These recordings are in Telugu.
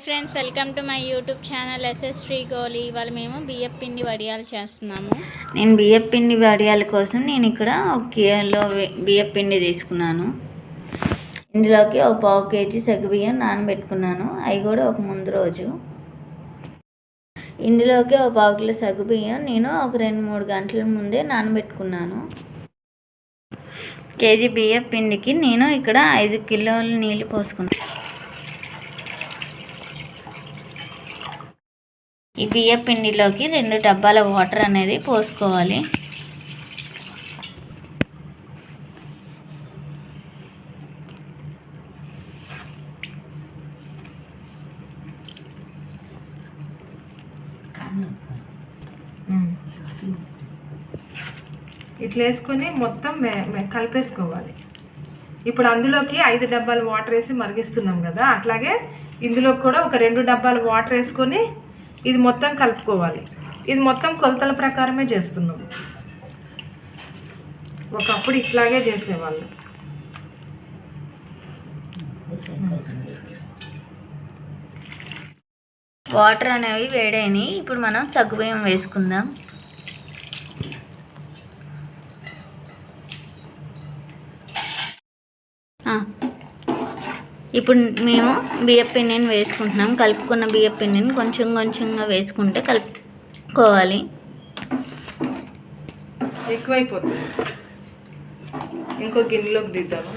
Hi friends welcome to my YouTube channel S S Srigoli ఇవాళ మేము బియ్యం పిండి వడియాలు చేస్తున్నాము. నేను బియ్యం పిండి వడియాల కోసం నేను ఇక్కడ ఒక కిలో బియ్యం పిండి తీసుకున్నాను. ఇందులోకి ఒక పావు కేజీ సగ్గుబియ్యం నానబెట్టుకున్నాను. అవి కూడా ఒక ముందు రోజు. ఇందులోకి ఒక పావు కిలో సగ్గుబియ్యం నేను ఒక రెండు మూడు గంటల ముందే నానబెట్టుకున్నాను. కేజీ బియ్యం పిండికి నేను ఇక్కడ ఐదు కిలోల నీళ్ళు పోసుకున్నాను ఈ బియ్య పిండిలోకి రెండు డబ్బాల వాటర్ అనేది పోసుకోవాలి. ఇట్లా వేసుకొని మొత్తం మే- మే- కలిపేసుకోవాలి. ఇప్పుడు అందులోకి ఐదు డబ్బాలు వాటర్ వేసి మరిగిస్తున్నాం కదా అట్లాగే ఇందులో కూడా ఒక రెండు డబ్బాలు వాటర్ వేసుకొని ఇది మొత్తం కలుపుకోవాలి. ఇది మొత్తం కొలతల ప్రకారమే చేస్తున్నాం. ఒకప్పుడు ఇట్లాగే చేసేవాళ్ళు. వాటర్ అనేవి వేడైనవి ఇప్పుడు మనం సగ్గుబియ్యం వేసుకుందాం. ఆ, ఇప్పుడు మేము బియ్యం పిండిని వేసుకుంటున్నాం. కలుపుకున్న బియ్యం పిండిని కొంచెం కొంచెంగా వేసుకుంటే కలుపుకోవాలి. ఎక్కువైపోతుంది. ఇంకో గిన్నెలోకి దిద్దామా?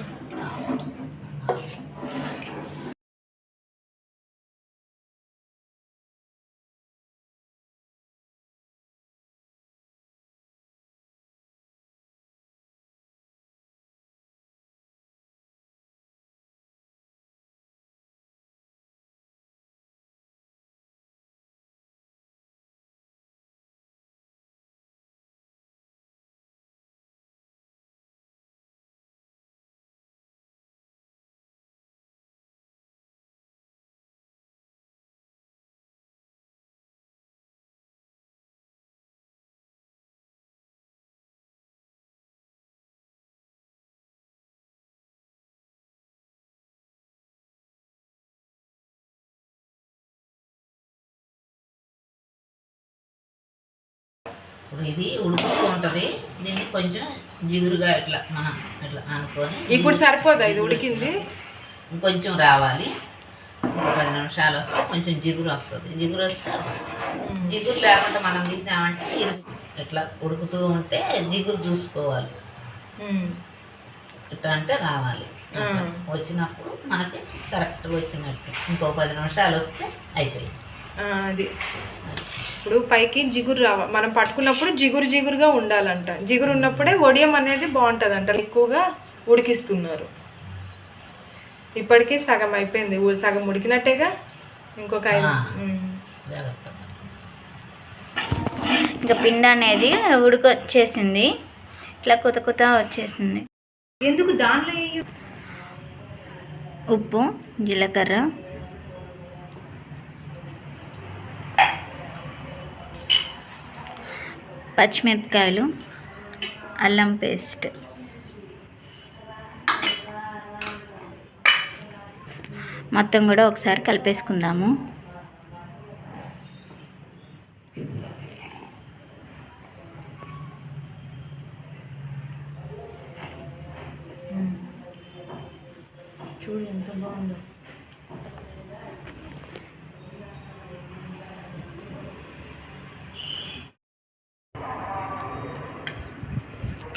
ఇప్పుడు ఇది ఉడుకుతూ ఉంటుంది. దీన్ని కొంచెం జిగురుగా ఇట్లా మనం ఇట్లా అనుకొని ఇప్పుడు సరిపోదా ఇది ఉడికింది? ఇంకొంచెం రావాలి. పది నిమిషాలు వస్తే కొంచెం జిగురు వస్తుంది. జిగురు వస్తే జిగురు లేకుండా మనం తీసామంటే ఇది ఇట్లా ఉడుకుతూ ఉంటే జిగురు చూసుకోవాలి. ఇట్లా అంటే రావాలి. వచ్చినప్పుడు మనకి కరెక్ట్గా వచ్చినట్టు. ఇంకో పది నిమిషాలు వస్తే అయిపోయింది. అది. ఇప్పుడు పైకి జిగురు రావ మనం పట్టుకున్నప్పుడు జిగురు జిగురుగా ఉండాలంట. జిగురు ఉన్నప్పుడే వడియం అనేది బాగుంటుంది అంట ఎక్కువగా ఉడికిస్తున్నారు. ఇప్పటికీ సగం అయిపోయింది. సగం ఉడికినట్టేగా? ఇంకొక ఐదు ఇంకా పిండి అనేది ఉడికొచ్చేసింది. ఇట్లా కొత్త కొత్త వచ్చేసింది. ఎందుకు దానిలో వేయు? ఉప్పు జీలకర్ర పచ్చిమిరపకాయలు అల్లం పేస్ట్. మొత్తం కూడా ఒకసారి కలిపేసుకుందాము. చూడు ఎంత బాగుందో.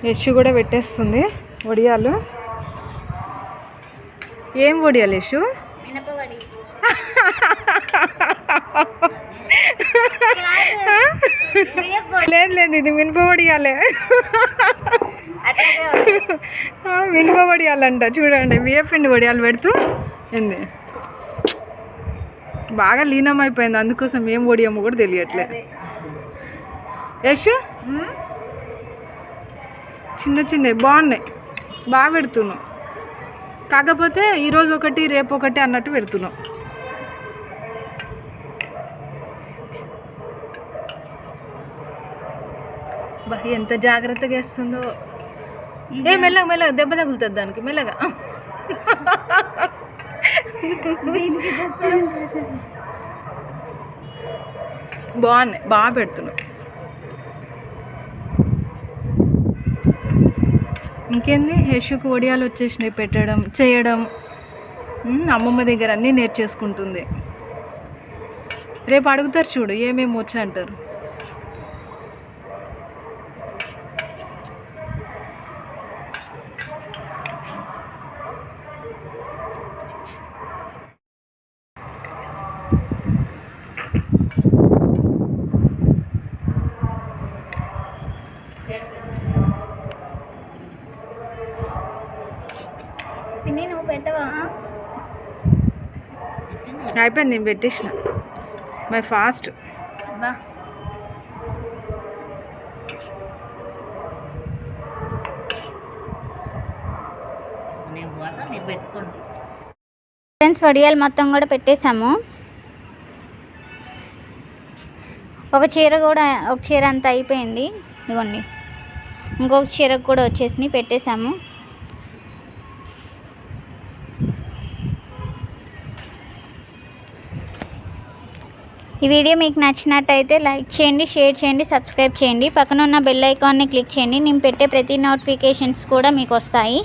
యశు కూడా పెట్టేస్తుంది వడియాలు ఏం వడియాలు యశు లేదు లేదు ఇది మినప వడియాలే ఆ, మినప వడియాలంట చూడండి బియ్యపిండి వడియాలు పెడుతూ ఏంది? బాగా లీనమైపోయింది అందుకోసం ఏం వడియామో కూడా తెలియట్లే. యశు చిన్న చిన్నవి బాగున్నాయి. బాగా పెడుతున్నావు కాకపోతే ఈరోజు ఒకటి రేపు ఒకటి అన్నట్టు పెడుతున్నావు ఎంత జాగ్రత్తగా వేస్తుందో. ఏ మెల్లగా మెల్లగా దెబ్బ తగులుతుంది దానికి మెల్లగా. బాగున్నాయి బాగా పెడుతున్నావు ఇంకేంది? యశుకు ఒడియాలు వచ్చేసినాయి పెట్టడం చేయడం. అమ్మమ్మ దగ్గర అన్నీ నేర్చేసుకుంటుంది. రేపు అడుగుతారు చూడు ఏమేమి వచ్చా అంటారు? పిన్ని నువ్వు పెట్టవా? అయిపోయింది నేను పెట్టేసిన. My fast. బా. ఫ్రెండ్స్ వడియాలు మొత్తం కూడా పెట్టేశాము. ఒక చీర కూడా ఒక చీర అంతా అయిపోయింది. ఇదిగోండి. ఇంకొక చీరకు కూడా వచ్చేసి పెట్టేశాము. ఈ వీడియో మీకు నచ్చినట్టయితే లైక్ చేయండి షేర్ చేయండి సబ్స్క్రైబ్ చేయండి. పక్కన ఉన్న బెల్ ఐకాన్ని క్లిక్ చేయండి. నేను పెట్టే ప్రతి నోటిఫికేషన్స్ కూడా మీకు వస్తాయి.